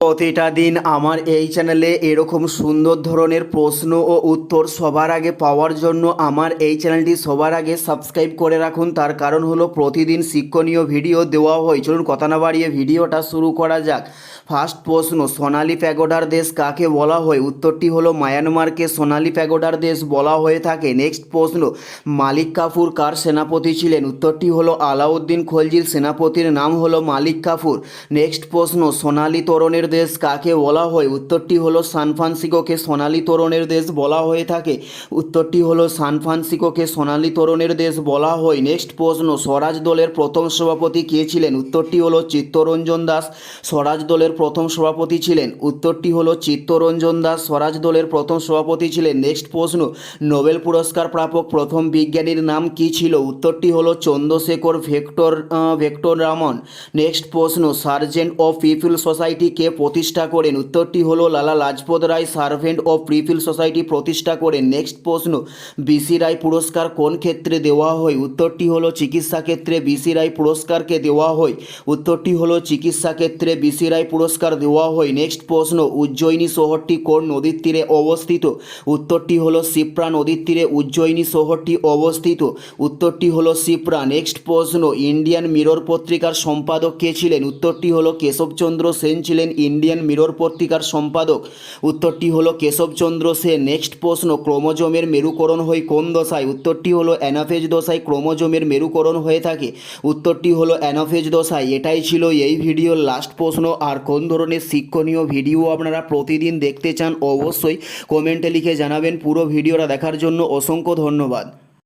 প্রতিটা দিন আমার এই চ্যানেলে এরকম সুন্দর ধরনের প্রশ্ন ও উত্তর সবার আগে পাওয়ার জন্য আমার এই চ্যানেলটি সবার আগে সাবস্ক্রাইব করে রাখুন। তার কারণ হলো প্রতিদিন শিক্ষণীয় ভিডিও দেওয়া হয়। চলুন কথা না বাড়িয়ে ভিডিওটা শুরু করা যাক। ফার্স্ট প্রশ্ন, সোনালি প্যাগোডার দেশ কাকে বলা হয়? উত্তরটি হলো মায়ানমারকে সোনালি প্যাগোডার দেশ বলা হয়ে থাকে। নেক্সট প্রশ্ন, মালিক কাফুর কার সেনাপতি ছিলেন? উত্তরটি হলো আলাউদ্দিন খলজির সেনাপতির নাম হলো মালিক কাফুর। নেক্সট প্রশ্ন, সোনালি তোরণের দেশ কাকে বলা হয়? উত্তরটি হলো সান ফ্রান্সিসকোকে সোনালি তোরণের দেশ বলা হয়ে থাকে। উত্তরটি হলো সান ফ্রান্সিসকোকে সোনালি তোরণের দেশ বলা হয়। নেক্সট প্রশ্ন, স্বরাজ দলের প্রথম সভাপতি কে ছিলেন? উত্তরটি হলো চিত্তরঞ্জন দাস, স্বরাজ দলের প্রথম সভাপতি ছিলেন। উত্তরটি হলো চিত্তরঞ্জন দাস, স্বরাজ দলের প্রথম সভাপতি ছিলেন। নেক্সট প্রশ্ন, নোবেল পুরস্কার প্রাপক প্রথম বিজ্ঞানীর নাম কি ছিল? উত্তরটি হলো চন্দ্রশেখর ভেক্টর ভেক্টর রামন। নেক্সট প্রশ্ন, সার্জেন্ট অফ পিপল সোসাইটি কে প্রতিষ্ঠা করেন। উত্তরটি হলো, Lala Lajpat Rai servant of people society প্রতিষ্ঠা করেন নেক্সট প্রশ্ন বিসি রায় পুরস্কার কোন ক্ষেত্রে দেওয়া হয়? উত্তরটি হলো, চিকিৎসা ক্ষেত্রে বিসি রায় পুরস্কারকে দেওয়া হয়। উত্তরটি হলো, চিকিৎসা ক্ষেত্রে বিসি রায় পুরস্কার দেওয়া হয়। নেক্সট প্রশ্ন, উজ্জয়িনী শহরটি কোন নদীর তীরে অবস্থিত? উত্তরটি হলো সিপ্রা নদীর তীরে উজ্জয়িনী শহরটি অবস্থিত। উত্তরটি হলো সিপ্রা নেক্সট প্রশ্ন, ইন্ডিয়ান মিরর পত্রিকার সম্পাদক কে ছিলেন? উত্তরটি হলো, কেশবচন্দ্র সেন ছিলেন ইন্ডিয়ান মিরর পত্রিকার সম্পাদক। উত্তরটি হলো কেশবচন্দ্র সে নেক্সট প্রশ্ন, ক্রোমোজোমের মেরুকরণ হয় কোন দশায়? উত্তরটি হলো, অ্যানাফেজ দশায় ক্রোমোজোমের মেরুকরণ হয়ে থাকে। উত্তরটি হলো, অ্যানাফেজ দশায়। এটাই ছিল এই ভিডিওর লাস্ট প্রশ্ন। আর কোন ধরনের শিক্ষণীয় ভিডিও আপনারা প্রতিদিন দেখতে চান, অবশ্যই কমেন্টে লিখে জানাবেন। পুরো ভিডিওটা দেখার জন্য অসংখ্য ধন্যবাদ।